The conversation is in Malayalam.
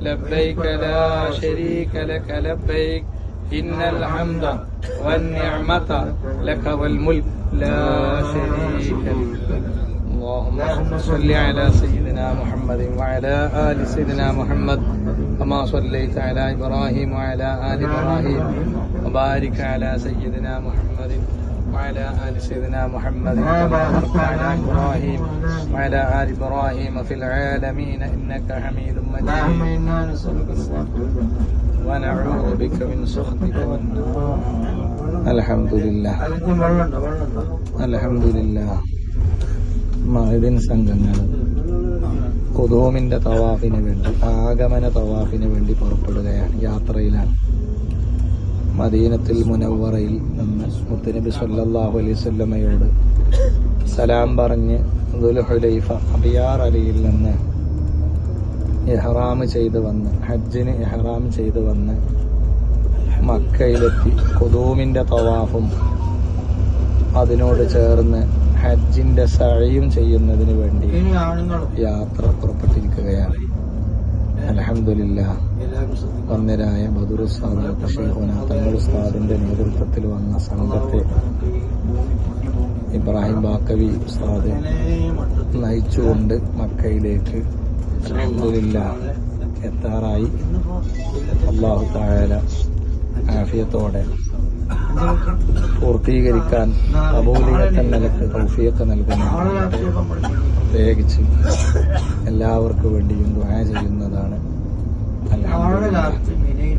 لبيك لا شريك لك لبيك إن الحمد والنعمة لك والملك لا شريك لك اللهم صل على سيدنا محمد وعلى آل سيدنا محمد كما صليت على إبراهيم وعلى آل إبراهيم وبارك على سيدنا محمد وعلى آل سيدنا محمد كما باركت على إبراهيم وعلى آل إبراهيم في العالمين إنك حميد مجيد إنا نسألك الصلاة ونعوذ بك من سخطك والنار الحمد لله അതിന് വെള്ളമുണ്ടോ വെള്ളമുണ്ടോ അലഹമില്ല മഹിദിൻ സംഘങ്ങൾ കുതൂമിന്റെ തവാഫിന് വേണ്ടി ആഗമന തവാഫിന് വേണ്ടി പുറപ്പെടുകയാണ് യാത്രയിലാണ് മദീനത്തിൽ മുനവറയിൽ നിന്ന് മുത്തനബി സല്ലാഹു അലൈഹി വസല്ലമയോട് സലാം പറഞ്ഞ് ദുൽഹുലൈഫ അബിയാർ അലിയിൽ നിന്ന് എഹ്റാം ചെയ്ത് വന്ന് ഹജ്ജിന് എഹ്റാം ചെയ്ത് വന്ന് മക്കയിലെത്തി. കുതൂമിന്റെ തവാഫും അതിനോട് ചേർന്ന് ഹജ്ജിന്റെ സഴയും ചെയ്യുന്നതിന് വേണ്ടി യാത്ര പുറപ്പെട്ടിരിക്കുകയാണ്. അലഹമില്ല വന്നരായ ബദുറുസ്താദ് ഷെയ്ഖുന തങ്ങൾ ഉസ്താദിന്റെ നേതൃത്വത്തിൽ വന്ന സംഘത്തെ ഇബ്രാഹിം ബാക്കവി ഉസ്താദ് നയിച്ചുകൊണ്ട് മക്കയിലേക്ക് അലഹമില്ല എത്താറായി. അള്ളാഹു താഴല ആഫിയത്തോടെ പൂർത്തീകരിക്കാൻ അബൂലികത്തൻ നിലയ്ക്ക് തൗഫീഖ് നൽകുന്ന. പ്രത്യേകിച്ച് എല്ലാവർക്കും വേണ്ടിയും ദുആ ചെയ്യുന്നതാണ്. നാളെ അൽഹംദുലില്ലാ രാത്രി മിനയിൽ